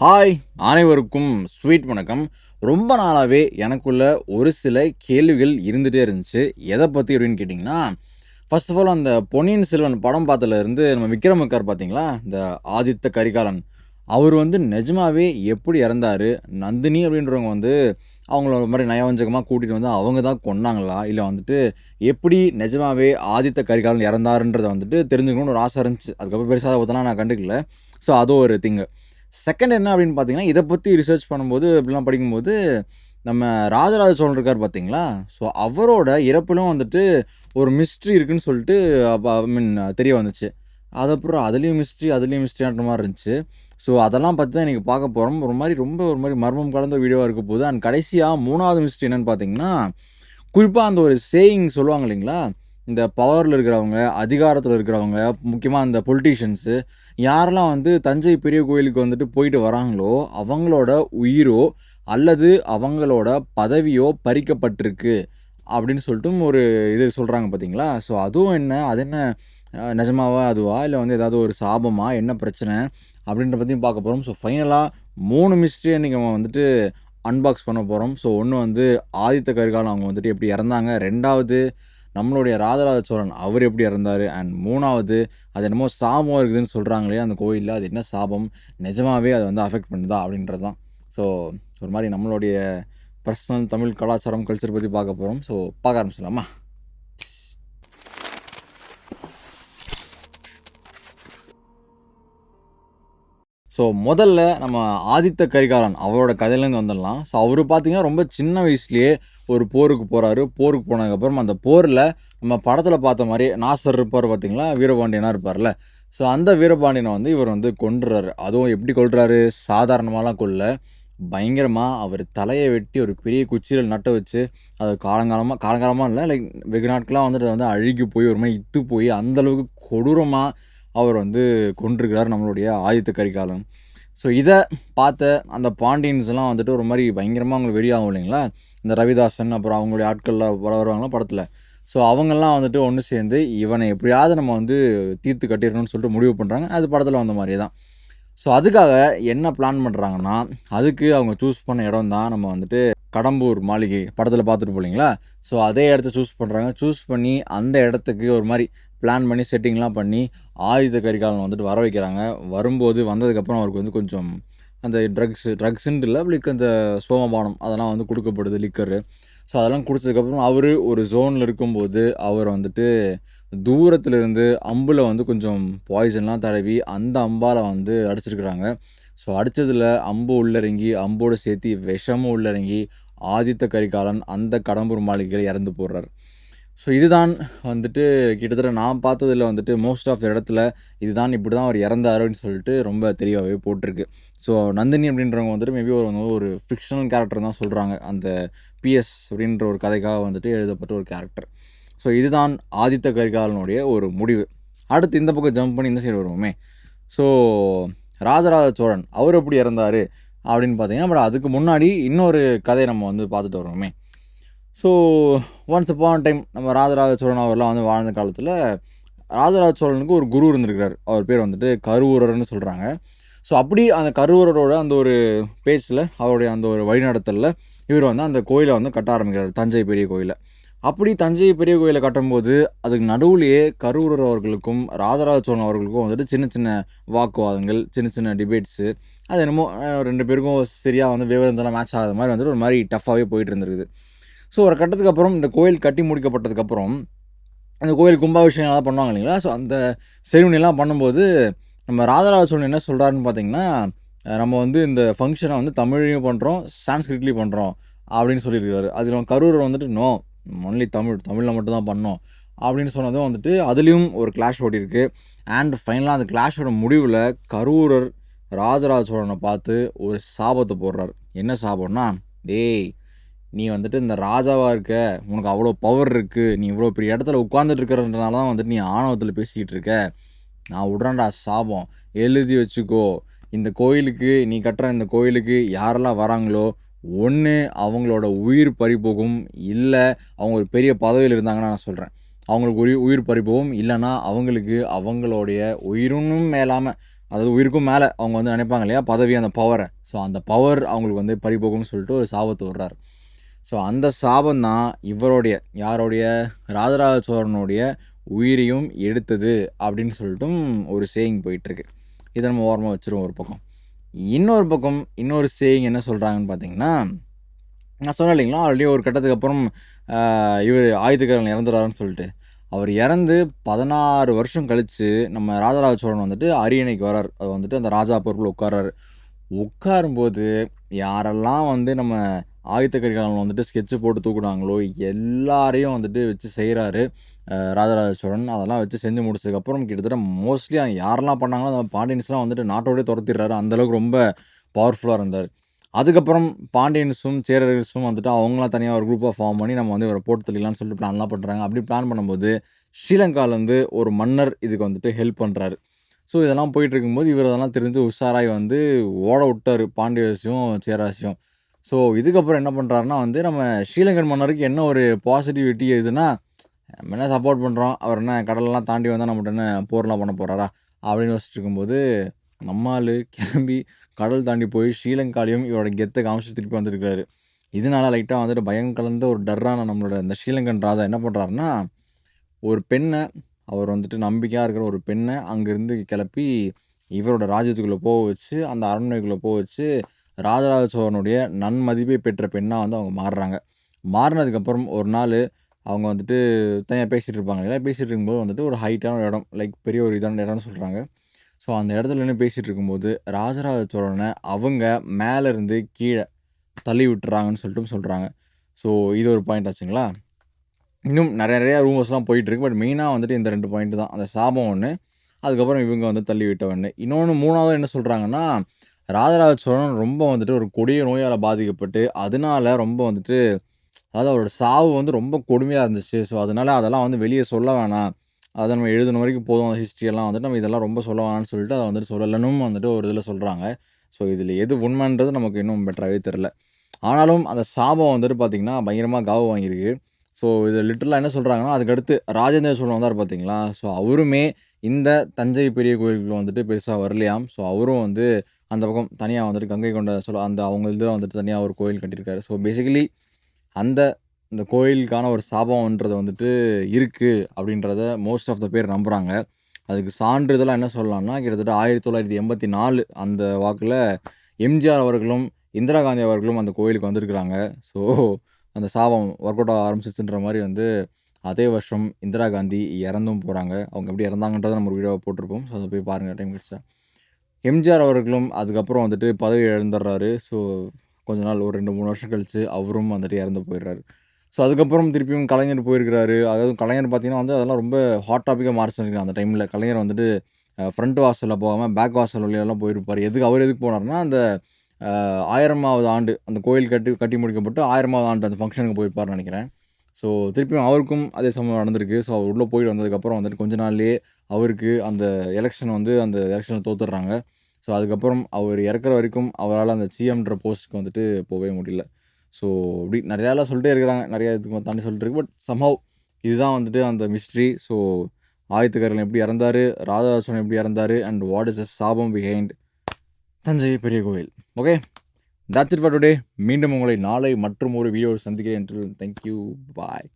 Hi அனைவருக்கும் sweet வணக்கம். ரொம்ப நாளாகவே எனக்குள்ள ஒரு சில கேள்விகள் இருந்துகிட்டே இருந்துச்சு. எதை பற்றி அப்படின்னு கேட்டிங்கன்னா ஃபர்ஸ்ட் ஆஃப் ஆல் அந்த பொன்னியின் செல்வன் படம் பார்த்ததுல இருந்து நம்ம விக்ரம் இருக்கார் பார்த்தீங்களா? இந்த ஆதித்த கரிகாலன். அவர் வந்து நிஜமாவே எப்படி இறந்தார்? நந்தினி அப்படின்றவங்க வந்து அவங்கள ஒரு மாதிரி நயவஞ்சகமாக கூட்டிகிட்டு வந்து அவங்க தான் கொன்னாங்களா? இல்லை வந்துட்டு எப்படி நிஜமாவே ஆதித்த கரிகாலன் இறந்தாருன்றதை வந்துட்டு தெரிஞ்சுக்கணும்னு ஒரு ஆசை இருந்துச்சு. அதுக்கப்புறம் பெருசாக பார்த்தோன்னா நான் கண்டுக்கல. ஸோ அது ஒரு திங்கு செகண்ட் என்ன அப்படின்னு பார்த்தீங்கன்னா இதை பற்றி ரிசர்ச் பண்ணும்போது இப்படிலாம் படிக்கும்போது நம்ம ராஜராஜ சோழன் இருக்கார் பார்த்தீங்களா ஸோ அவரோட இறப்பிலும் வந்துட்டு ஒரு மிஸ்ட்ரி இருக்குன்னு சொல்லிட்டு அப்போ ஐ மீன் தெரிய வந்துச்சு. அதுக்கப்புறம் அதுலேயும் மிஸ்ட்ரி அதுலேயும் மிஸ்ட்ரின்ற மாதிரி இருந்துச்சு. ஸோ அதெல்லாம் பார்த்து தான் இன்றைக்கி பார்க்க போகிறோம் ஒரு மாதிரி ரொம்ப ஒரு மாதிரி மர்மம் கலந்த வீடியோவாக இருக்க போகுது. அண்ட் கடைசியாக மூணாவது மிஸ்ட்ரி என்னென்னு பார்த்தீங்கன்னா குறிப்பாக அந்த ஒரு சேயிங் சொல்லுவாங்க இல்லைங்களா? இந்த பவரில் இருக்கிறவங்க அதிகாரத்தில் இருக்கிறவங்க முக்கியமாக அந்த பொலிட்டீஷியன்ஸு யாரெல்லாம் வந்து தஞ்சை பெரிய கோயிலுக்கு வந்துட்டு போயிட்டு வராங்களோ அவங்களோட உயிரோ அல்லது அவங்களோட பதவியோ பறிக்கப்பட்டிருக்கு அப்படின்னு சொல்லிட்டு ஒரு இது சொல்கிறாங்க பார்த்தீங்களா ஸோ அதுவும் என்ன? அது என்ன நிஜமாவா அதுவா? இல்லை வந்து ஏதாவது ஒரு சாபமா? என்ன பிரச்சனை? அப்படின்ற பற்றியும் பார்க்க போகிறோம் ஸோ ஃபைனலாக மூணு மிஸ்ட்ரியை நீங்கள் வந்துட்டு அன்பாக்ஸ் பண்ண போகிறோம் ஸோ ஒன்று வந்து ஆதித்த கரிகாலம் அவங்க வந்துட்டு எப்படி இறந்தாங்க. ரெண்டாவது நம்மளுடைய ராஜராஜ சோழன் அவர் எப்படி இறந்தார்? அண்ட் மூணாவது அது என்னமோ சாபம் இருக்குதுன்னு சொல்கிறாங்களே அந்த கோயிலில் அது என்ன சாபம்? நிஜமாவே அதை வந்து அஃபெக்ட் பண்ணுதா? அப்படின்றது தான் ஸோ ஒரு மாதிரி நம்மளுடைய பர்சனல் தமிழ் கலாச்சாரம் கல்ச்சர் பற்றி பார்க்க போகிறோம் ஸோ பார்க்க ஆரம்பிச்சிடலாமா? ஸோ முதல்ல நம்ம ஆதித்த கரிகாலன் அவரோட கதையிலேருந்து வந்துடலாம். ஸோ அவர் பார்த்தீங்கன்னா ரொம்ப சின்ன வயசுலேயே ஒரு போருக்கு போகிறாரு போருக்கு போனதுக்கப்புறம் அந்த போரில் நம்ம படத்தில் பார்த்த மாதிரி நாசர் இருப்பார் பார்த்தீங்களா வீரபாண்டியனாக இருப்பார்ல. ஸோ அந்த வீரபாண்டியனை வந்து இவர் வந்து கொன்றுறாரு. அதுவும் எப்படி கொள்கிறாரு சாதாரணமாலாம் கொல்ல. பயங்கரமாக அவர் தலையை வெட்டி ஒரு பெரிய குச்சியில் நட்ட வச்சு அது காலங்காலமாக காலங்காலமாக இல்லை லைக் வெகு நாட்களாக வந்துட்டு வந்து அழுகி போய் ஒரு மாதிரி இத்து போய் அந்தளவுக்கு கொடூரமாக அவர் வந்து கொண்டிருக்கிறார் நம்மளுடைய ஆதித்த கரிகாலன். ஸோ இதை பார்த்த அந்த பாண்டியன்ஸ்லாம் வந்துட்டு ஒரு மாதிரி பயங்கரமாக அவங்களுக்கு வெறியாகும் இல்லைங்களா? இந்த ரவிதாசன் அப்புறம் அவங்களுடைய ஆட்கள்லாம் வர வருவாங்களா படத்தில். ஸோ அவங்கெல்லாம் வந்துட்டு ஒன்று சேர்ந்து இவனை எப்படியாவது நம்ம வந்து தீர்த்து கட்டிடணும்னு சொல்லிட்டு முடிவு பண்ணுறாங்க அது படத்தில் வந்த மாதிரி தான். ஸோ அதுக்காக என்ன பிளான் பண்ணுறாங்கன்னா அதுக்கு அவங்க சூஸ் பண்ண இடம் தான் நம்ம வந்துட்டு கடம்பூர் மாளிகை படத்தில் பார்த்துட்டு போலீங்களா? ஸோ அதே இடத்த சூஸ் பண்ணுறாங்க சூஸ் பண்ணி அந்த இடத்துக்கு ஒரு மாதிரி பிளான் பண்ணி செட்டிங்லாம் பண்ணி ஆயுத கரிகாலன் வந்துட்டு வர வைக்கிறாங்க. வரும்போது வந்ததுக்கப்புறம் அவருக்கு வந்து கொஞ்சம் அந்த ட்ரக்ஸு ட்ரக்ஸுன்ட்டு இல்லை லைக் அந்த சோமபானம் அதெல்லாம் வந்து கொடுக்கப்படுது லிக்கரு ஸோ அதெல்லாம் குடிச்சதுக்கப்புறம் அவர் ஒரு ஜோனில் இருக்கும்போது அவர் வந்துட்டு தூரத்துலேருந்து அம்பில் வந்து கொஞ்சம் பாய்சன்லாம் தடவி அந்த அம்பால் வந்து அடிச்சிருக்கிறாங்க. ஸோ அடித்ததில் அம்பு உள்ளிறங்கி அம்போடு சேர்த்து விஷமும் உள்ளிறங்கி ஆதித்த கரிகாலன் அந்த கடம்பூர் மாளிகையில் இறந்து போடுறார் ஸோ இதுதான் வந்துட்டு கிட்டத்தட்ட நான் பார்த்ததில் வந்துட்டு மோஸ்ட் ஆஃப் இடத்துல இதுதான் இப்படி தான் அவர் இறந்தாருன்னு சொல்லிட்டு ரொம்ப தெளிவாகவே போட்டிருக்கு. ஸோ நந்தினி அப்படின்றவங்க வந்துட்டு மேபி ஒரு ஒரு ஃபிக்ஷனல் கேரக்டர் தான் சொல்கிறாங்க அந்த பிஎஸ் அப்படின்ற ஒரு கதைக்காக வந்துட்டு எழுதப்பட்ட ஒரு கேரக்டர் ஸோ இதுதான் ஆதித்த கரிகாலனுடைய ஒரு முடிவு. அடுத்து இந்த பக்கம் ஜம்ப் பண்ணி இந்த சைடு வருவோமே. ஸோ ராஜராஜ சோழன் அவர் எப்படி இறந்தார் அப்படின்னு பார்த்தீங்கன்னா பட் அதுக்கு முன்னாடி இன்னொரு கதையை நம்ம வந்து பார்த்துட்டு வருவோமே. ஸோ ஒன்ஸ் அப்பான் டைம் நம்ம ராஜராஜ சோழன் அவர்லாம் வந்து வாழ்ந்த காலத்தில் ராஜராஜ சோழனுக்கு ஒரு குரு இருந்திருக்கிறார். அவர் பேர் வந்துட்டு கருவூரர்னு சொல்கிறாங்க ஸோ அப்படி அந்த கருவூரரோட அந்த ஒரு பேச்சில் அவருடைய அந்த ஒரு வழிநடத்தலில் இவர் வந்து அந்த கோயிலை வந்து கட்ட ஆரம்பிக்கிறார் தஞ்சை பெரிய கோயிலை. அப்படி தஞ்சை பெரிய கோயிலை கட்டும்போது அதுக்கு நடுவுலேயே கருவூரர் அவர்களுக்கும் ராஜராஜ சோழன் அவர்களுக்கும் வந்துட்டு சின்ன சின்ன வாக்குவாதங்கள் சின்ன சின்ன டிபேட்ஸு அது என்னமோ ரெண்டு பேருக்கும் சரியாக வந்து விவரம் மேட்ச் ஆகாத மாதிரி வந்துட்டு ஒரு மாதிரி டஃப்பாகவே போயிட்டு இருந்திருக்குது. ஸோ ஒரு கட்டத்துக்கு அப்புறம் இந்த கோயில் கட்டி முடிக்கப்பட்டதுக்கப்புறம் அந்த கோயில் கும்பாபிஷேகம்லாம் பண்ணுவாங்க இல்லைங்களா? ஸோ அந்த செரிமனிலாம் பண்ணும்போது நம்ம ராஜராஜ சோழன் என்ன சொல்கிறாருன்னு பார்த்தீங்கன்னா நம்ம வந்து இந்த ஃபங்க்ஷனை வந்து தமிழ்லையும் பண்ணுறோம் சான்ஸ்கிரிட்லேயும் பண்ணுறோம் அப்படின்னு சொல்லியிருக்காரு. அதில் கரூர் வந்துட்டு நோ ஒன்லி தமிழ் தமிழில் மட்டும்தான் பண்ணோம் அப்படின்னு சொன்னதும் வந்துட்டு அதுலேயும் ஒரு கிளாஷ் ஓடிருக்கு அண்ட் ஃபைனலாக அந்த கிளாஷோட முடிவில் கரூரர் ராஜராஜ சோழனை பார்த்து ஒரு சாபத்தை போடுறார். என்ன சாபம்னா டேய் நீ வந்துட்டு இந்த ராஜாவாக இருக்க உனக்கு அவ்வளோ பவர் இருக்குது நீ இவ்வளோ பெரிய இடத்துல உட்காந்துட்டு இருக்கிறதுனால தான் வந்துட்டு நீ ஆணவத்தில் பேசிக்கிட்டு இருக்க. நான் விட்றேன்டா சாபம். எழுதி வச்சுக்கோ. இந்த கோயிலுக்கு நீ கட்டுற இந்த கோயிலுக்கு யாரெல்லாம் வராங்களோ ஒன்று அவங்களோட உயிர் பறிபோகும். இல்லை அவங்க ஒரு பெரிய பதவியில் இருந்தாங்கன்னா நான் சொல்கிறேன் அவங்களுக்கு உயிர் உயிர் பறிபோகும். இல்லைன்னா அவங்களுக்கு அவங்களுடைய உயிரினும் மேலாமல் அதாவது உயிருக்கும் மேலே அவங்க வந்து நினைப்பாங்க இல்லையா பதவி அந்த பவரை ஸோ அந்த பவர் அவங்களுக்கு வந்து பறிபோகும்னு சொல்லிட்டு ஒரு சாபத்தை விடுறாரு. ஸோ அந்த சாபம் தான் இவருடைய யாருடைய? ராஜராஜ சோழனுடைய உயிரையும் எடுத்தது அப்படின்னு சொல்லிட்டும் ஒரு சேயிங் போயிட்டுருக்கு. இதை நம்ம ஓரமாக வச்சுருவோம் ஒரு பக்கம். இன்னொரு பக்கம் இன்னொரு சேயிங் என்ன சொல்கிறாங்கன்னு பார்த்தீங்கன்னா நான் சொன்னேன் இல்லைங்களா ஆல்ரெடி ஒரு கட்டத்துக்கு அப்புறம் இவர் ஆயுதக்காரன் இறந்துறாருன்னு சொல்லிட்டு. அவர் இறந்து பதினாறு வருஷம் கழித்து நம்ம ராஜராஜ சோழன் வந்துட்டு அரியணைக்கு வரார். அது வந்துட்டு அந்த ராஜா பொறுப்பில் உட்காராரு உட்காரும்போது யாரெல்லாம் வந்து நம்ம ஆயுத்த கரிகாலன் வந்துட்டு ஸ்கெட்சு போட்டு தூக்குனாங்களோ எல்லாரையும் வந்துட்டு வச்சு செய்கிறாரு ராஜராஜ சோழன் அதெல்லாம் வச்சு செஞ்சு முடிச்சதுக்கப்புறம் கிட்டத்தட்ட மோஸ்ட்லி யாரெல்லாம் பண்ணாங்களோ அந்த பாண்டியன்ஸ்லாம் வந்துட்டு நாட்டோடய துரத்திடுறாரு. அந்தளவுக்கு ரொம்ப பவர்ஃபுல்லாக இருந்தார். அதுக்கப்புறம் பாண்டியன்ஸும் சேரர்ஸும் வந்துட்டு அவங்களாம் தனியாக ஒரு குரூப்பாக ஃபார்ம் பண்ணி நம்ம வந்து இவரை போட்டு தள்ளிடலாம்னு சொல்லிட்டு பிளான்லாம் பண்ணுறாங்க அப்படி பிளான் பண்ணும்போது ஸ்ரீலங்காவிலேருந்து ஒரு மன்னர் இதுக்கு வந்துட்டு ஹெல்ப் பண்ணுறாரு ஸோ இதெல்லாம் போயிட்டு இருக்கும்போது இவர் அதெல்லாம் தெரிஞ்சு உஷாராய் வந்து ஓட விட்டார் பாண்டியரசியும் சேராசியும் ஸோ இதுக்கப்புறம் என்ன பண்ணுறாருன்னா வந்து நம்ம ஸ்ரீலங்கன் மன்னருக்கு என்ன ஒரு பாசிட்டிவிட்டி இதுன்னா நம்ம என்ன சப்போர்ட் பண்ணுறோம் அவர் என்ன கடலெல்லாம் தாண்டி வந்தால் நம்மகிட்ட என்ன போர்லாம் பண்ண போகிறாரா அப்படின்னு யோசிச்சுட்டு இருக்கும்போது நம்மால் கிளம்பி கடல் தாண்டி போய் ஸ்ரீலங்காலையும் இவரோட கெத்தை காமிச்சு திருப்பி வந்துருக்காரு இதனால லைட்டாக வந்துட்டு பயம் கலந்த ஒரு டர்ரான நம்மளோட இந்த ஸ்ரீலங்கன் ராஜா என்ன பண்ணுறாருன்னா ஒரு பெண்ணை அவர் வந்துட்டு நம்பிக்கையாக இருக்கிற ஒரு பெண்ணை அங்கேருந்து கிளப்பி இவரோட ராஜ்யத்துக்குள்ளே போக வச்சு அந்த அரண்மனைக்குள்ளே போக வச்சு ராஜராஜ சோழனுடைய நன்மதிப்பை பெற்ற பெண்ணாக வந்து அவங்க மாறுறாங்க. மாறினதுக்கப்புறம் ஒரு நாள் அவங்க வந்துட்டு தனியாக பேசிகிட்டு இருப்பாங்க. இல்லையா பேசிகிட்டு இருக்கும்போது வந்துட்டு ஒரு ஹைட்டான ஒரு இடம் லைக் பெரிய ஒரு இதான இடம்னு சொல்கிறாங்க ஸோ அந்த இடத்துல நின்று பேசிகிட்டு இருக்கும்போது ராஜராஜ சோழனை அவங்க மேலேருந்து கீழே தள்ளி விட்டுறாங்கன்னு சொல்லிட்டு சொல்கிறாங்க ஸோ இது ஒரு பாயிண்ட் ஆச்சுங்களா? இன்னும் நிறைய நிறையா ரூமர்ஸ்லாம் போயிட்டுருக்கு பட் மெயினாக வந்துட்டு இந்த ரெண்டு பாயிண்ட் தான். அந்த சாபம் ஒன்று அதுக்கப்புறம் இவங்க வந்து தள்ளி விட்ட ஒன்று இன்னொன்று மூணாவது என்ன சொல்கிறாங்கன்னா ராஜராஜ சோழன் ரொம்ப வந்துட்டு ஒரு கொடிய நோயால் பாதிக்கப்பட்டு அதனால ரொம்ப வந்துட்டு அதாவது அவரோட சாவு வந்து ரொம்ப கொடுமையாக இருந்துச்சு. ஸோ அதனால் அதெல்லாம் வந்து வெளியே சொல்ல வேணாம். அதை நம்ம எழுதின வரைக்கும் போதும் அந்த ஹிஸ்ட்ரியெல்லாம் வந்துட்டு நம்ம இதெல்லாம் ரொம்ப சொல்ல வேணாம்னு சொல்லிட்டு அதை வந்துட்டு சொல்லலனும் வந்துட்டு ஒரு இதில் சொல்கிறாங்க ஸோ இதில் எது உண்மைன்றது நமக்கு இன்னும் பெட்டராகவே தெரில ஆனாலும் அந்த சாபம் வந்துட்டு பார்த்திங்கன்னா பயங்கரமாக காவு வாங்கியிருக்கு. ஸோ இது லிட்டரலாக என்ன சொல்கிறாங்கன்னா அதுக்கடுத்து ராஜேந்திர சோழன் வந்தார் பார்த்தீங்களா ஸோ அவருமே இந்த தஞ்சை பெரிய கோயிலுக்கு வந்துட்டு பெருசாக வரலையாம். ஸோ அவரும் வந்து அந்த பக்கம் தனியாக வந்துட்டு கங்கை கொண்ட சொல்ல அந்த அவங்க இதில் வந்துட்டு தனியாக ஒரு கோயில் கட்டியிருக்காரு. ஸோ பேசிக்கலி அந்த இந்த கோயிலுக்கான ஒரு சாபம்ன்றது வந்துட்டு இருக்குது அப்படின்றத மோஸ்ட் ஆஃப் த பேர் நம்புகிறாங்க அதுக்கு சான்றிதழாக என்ன சொல்லலாம்னா கிட்டத்தட்ட ஆயிரத்தி தொள்ளாயிரத்தி எண்பத்தி நாலு அந்த வாக்கில் எம்ஜிஆர் அவர்களும் இந்திரா காந்தி அவர்களும் அந்த கோயிலுக்கு வந்திருக்கிறாங்க. ஸோ அந்த சாபம் ஒர்க் அவுட் ஆக ஆரம்பிச்சிச்சுன்ற மாதிரி வந்து அதே வருஷம் இந்திரா காந்தி இறந்தும் போகிறாங்க அவங்க எப்படி இறந்தாங்கன்றதை நம்ம ஒரு வீடியோவை போட்டிருப்போம். ஸோ அதை போய் பாருங்கள் டைம் கிடச்சா எம்ஜிஆர் அவர்களும் அதுக்கப்புறம் வந்துட்டு பதவி இழந்துடுறாரு. ஸோ கொஞ்ச நாள் ஒரு ரெண்டு மூணு வருஷம் கழித்து அவரும் வந்துட்டு இறந்து போயிடுறாரு. ஸோ அதுக்கப்புறம் திருப்பியும் கலைஞர் போயிருக்கிறாரு. அதாவது கலைஞர் பார்த்தீங்கன்னா வந்து அதெல்லாம் ரொம்ப ஹாட் டாப்பிக்காக மாறிச்சிருக்கு அந்த டைமில் கலைஞர் வந்துட்டு ஃப்ரண்ட் வாசலில் போகாமல் பேக் வாசல் வழியெல்லாம் போயிருப்பார். எதுக்கு அவர் எதுக்கு போனார்னா அந்த ஆயிரமாவது ஆண்டு அந்த கோயில் கட்டி கட்டி முடிக்கப்பட்டு ஆயிரமாவது ஆண்டு அந்த ஃபங்க்ஷனுக்கு போயிருப்பார்னு நினைக்கிறேன். ஸோ திருப்பியும் அவருக்கும் அதே சமயம் நடந்திருக்கு. ஸோ அவர் உள்ளே போயிட்டு வந்ததுக்கப்புறம் வந்துட்டு கொஞ்ச நாள்லேயே அவருக்கு அந்த எலெக்ஷன் வந்து அந்த எலெக்ஷனில் தோத்துடுறாங்க. ஸோ அதுக்கப்புறம் அவர் இறக்குற வரைக்கும் அவரால் அந்த சிஎம்ன்ற போஸ்ட்டுக்கு வந்துட்டு போகவே முடியல. ஸோ அப்படி நிறையாலாம் சொல்லிட்டே இருக்கிறாங்க. நிறையா இதுக்கு தாண்டி சொல்லிட்டு இருக்கு. பட் சம்ஹவ் இதுதான் வந்துட்டு அந்த மிஸ்ட்ரி ஸோ ஆயத்துக்காரன் எப்படி இறந்தார்? ராஜராஜன் எப்படி இறந்தார்? அண்ட் வாட் இஸ் த சாபம் பிஹைண்ட் தஞ்சை பெரிய கோவில்? Okay that's it for today மீண்டும் உங்களை நாளை மற்றும் ஒரு வீடியோ சந்திக்கிறேன் தேங்க்யூ பாய்